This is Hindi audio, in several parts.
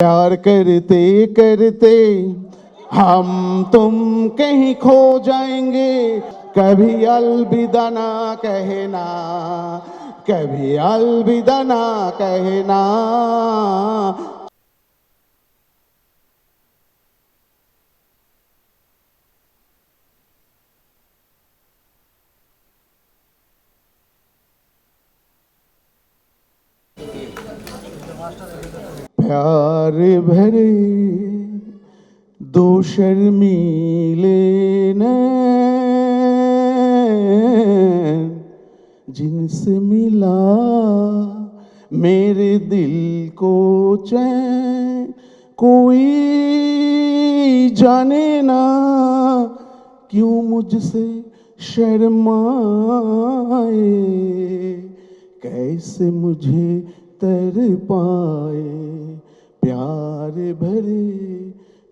प्यार करते करते हम तुम कहीं खो जाएँगे। कभी अलविदा ना कहना, कभी अलविदा ना कहना। प्यार भरे दो शर्मीले जिनसे मिला मेरे दिल को चैन। कोई जाने ना क्यों मुझसे शर्माए, कैसे मुझे तर पाए। प्यार भरे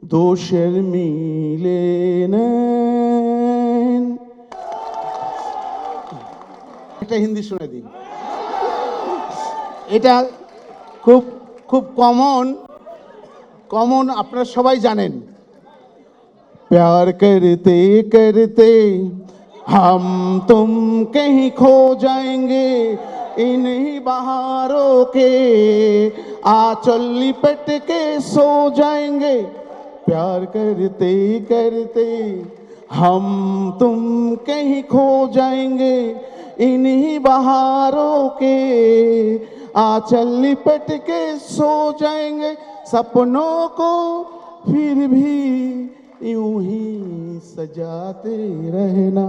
दो शर्मीले नैन একটা হিন্দি শুনে দিই এটা খুব খুব কমন কমন আপনারা সবাই জানেন प्यार करते करते हम तुम कहीं खो जाएंगे इन्हीं बहारों के आंचल लिपट के सो जाएँगे। प्यार करते करते हम तुम कहीं खो जाएँगे। इन्हीं बहारों के आंचल लिपट के सो जाएँगे। सपनों को फिर भी यूँ ही सजाते रहना।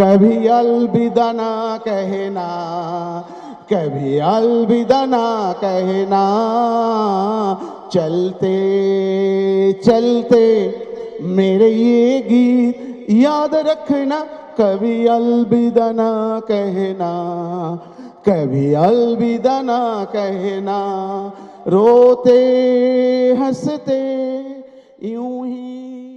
कभी अलविदा ना कहना। कभी अलविदा ना कहना। चलते चलते मेरे ये गीत याद रखना। कभी अलविदा ना कहना, कभी अलविदा ना कहना। रोते, हँसते, यूँ ही